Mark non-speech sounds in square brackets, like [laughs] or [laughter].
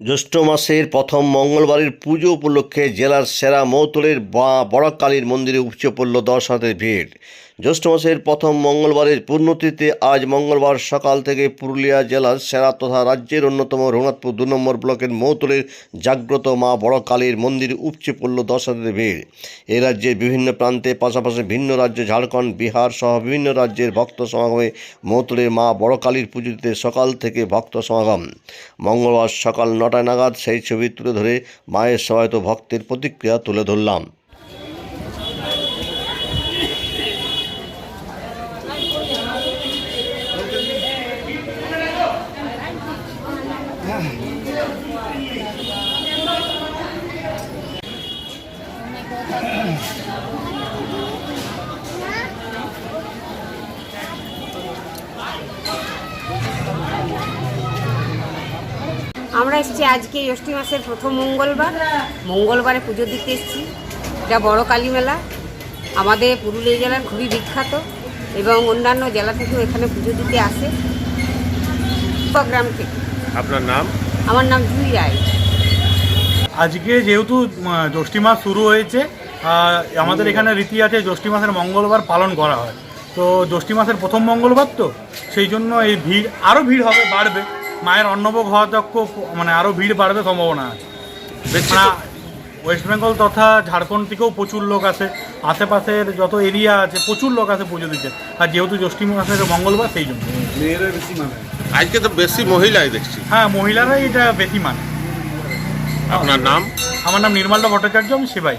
জ্যৈষ্ঠ মাসের প্রথম মঙ্গলবারের পুজো উপলক্ষে জেলার সেরা মৌতলের বা বড়কালীর মন্দিরে উপচে পড়ল দর্শনার্থীর ভিড়। জ্যৈষ্ঠ মাসের প্রথম মঙ্গলবারের পূর্ণতিথিতে আজ মঙ্গলবার সকাল থেকে পুরুলিয়া জেলার সেরা তথা রাজ্যের অন্যতম রঘুনাথপুর দু নম্বর ব্লকের মৌতলের জাগ্রত মা বড়কালীর মন্দিরে উপচে পড়ল দর্শনার্থীর ভিড়। এ রাজ্যের বিভিন্ন প্রান্তে পাশাপাশি ভিন্ন রাজ্য ঝাড়খণ্ড, বিহার সহ বিভিন্ন রাজ্যের ভক্ত সমাগমে মৌতলের মা বড়কালীর পুজো দিতে সকাল থেকে ভক্ত সমাগম। মঙ্গলবার সকাল নটায় নাগাদ সেই ছবি তুলে ধরে মায়ের সহায়ত ভক্তের প্রতিক্রিয়া তুলে ধরলাম। [laughs] আমরা এসেছি আজকে জ্যৈষ্ঠী মাসের প্রথম মঙ্গলবার। মঙ্গলবারে পুজো দিতে এসেছি। এটা বড় কালী মেলা। আমাদের পুরুলিয়া জেলার খুবই বিখ্যাত এবং অন্যান্য জেলা থেকেও এখানে পুজো দিতে আসে। গ্রাম থেকে। আপনার নাম? আমার নাম জুই রায়। আজকে যেহেতু জ্যৈষ্ঠী মাস শুরু হয়েছে আমাদের এখানে রীতি আছে জ্যৈষ্ঠী মাসের মঙ্গলবার পালন করা হয়। তো জ্যৈষ্ঠী মাসের প্রথম মঙ্গলবার তো সেই জন্য এই ভিড় আরও ভিড় হবে বাড়বে। মায়ের অন্নভোগ হওয়া তক্ষ মানে আরও ভিড় বাড়বে সম্ভাবনা আছে। বেশি মানে ওয়েস্ট বেঙ্গল তথা ঝাড়খণ্ড থেকেও প্রচুর লোক আসে। আশেপাশের যত এরিয়া আছে প্রচুর লোক আসে পুজো দিতে। আর যেহেতু জ্যৈষ্ঠী মাসের মঙ্গলবার সেই জন্য। আজকে তো বেশি মহিলাই দেখছি। হ্যাঁ মহিলারাই এটা বেশি মানে। আপনার নাম? আমার নাম নির্মাল্য ভট্টাচার্য আমি সেবাই।